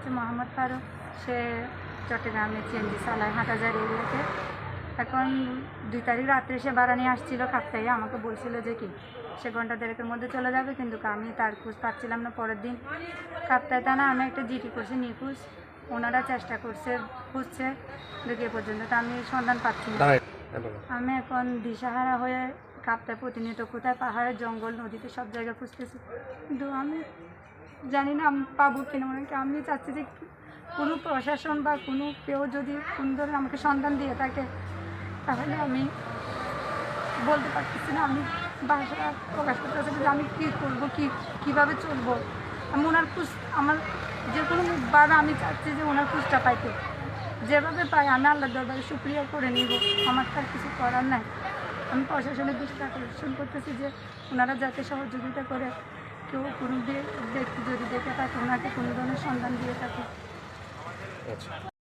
হচ্ছে মোহাম্মদ ফারুক। সে চট্টগ্রামে চেঞ্জি চালায় হাটাজার এরিয়াতে এখন দুই তারিখ রাত্রে সে ভাড়া নিয়ে আসছিল কাপ্তাই আমাকে বলছিল যে কি সে ঘণ্টা দেড়েকের মধ্যে চলে যাবে কিন্তু আমি তার খোঁজ পাচ্ছিলাম না পরের দিন। কাপ্তায় তা না আমি একটা জিটি করছি নিখোঁজ। ওনারা চেষ্টা করছে খুঁজছে দুটিয়ে পর্যন্ত তা আমি সন্ধান পাচ্ছি না। আমি এখন দিশাহারা হয়ে কাপ্তায় প্রতিনিয়ত কোথায় পাহাড়ে জঙ্গল নদীতে সব জায়গায় খুঁজতেছি। কিন্তু আমি জানি না, আমি পাবো কিনা। ওনাকে আমি চাচ্ছি যে কোনো প্রশাসন বা কোনো কেউ যদি কোনো ধরনের আমাকে সন্ধান দিয়ে থাকে, তাহলে আমি বলতে পারতেছি না, আমি বাসা প্রকাশ করতে পারছি যে আমি কী করব, কী, কীভাবে চলবো। আমি ওনার খুঁজ, আমার যে কোনো কোনোভাবে আমি চাচ্ছি যে ওনার খুঁজটা পাইতে। যেভাবে পাই, আমি আল্লাহ দরবারে সুক্রিয়া করে নিব, আমার তার কিছু করার নাই। আমি প্রশাসনের দৃষ্টি আকর্ষণ করতেছি যে ওনারা যাতে সহযোগিতা করে। কেউ কোনো ব্যক্তি যদি দেখে থাকে ওনাকে কোনো ধরনের সন্ধান দিয়ে থাকে। আচ্ছা।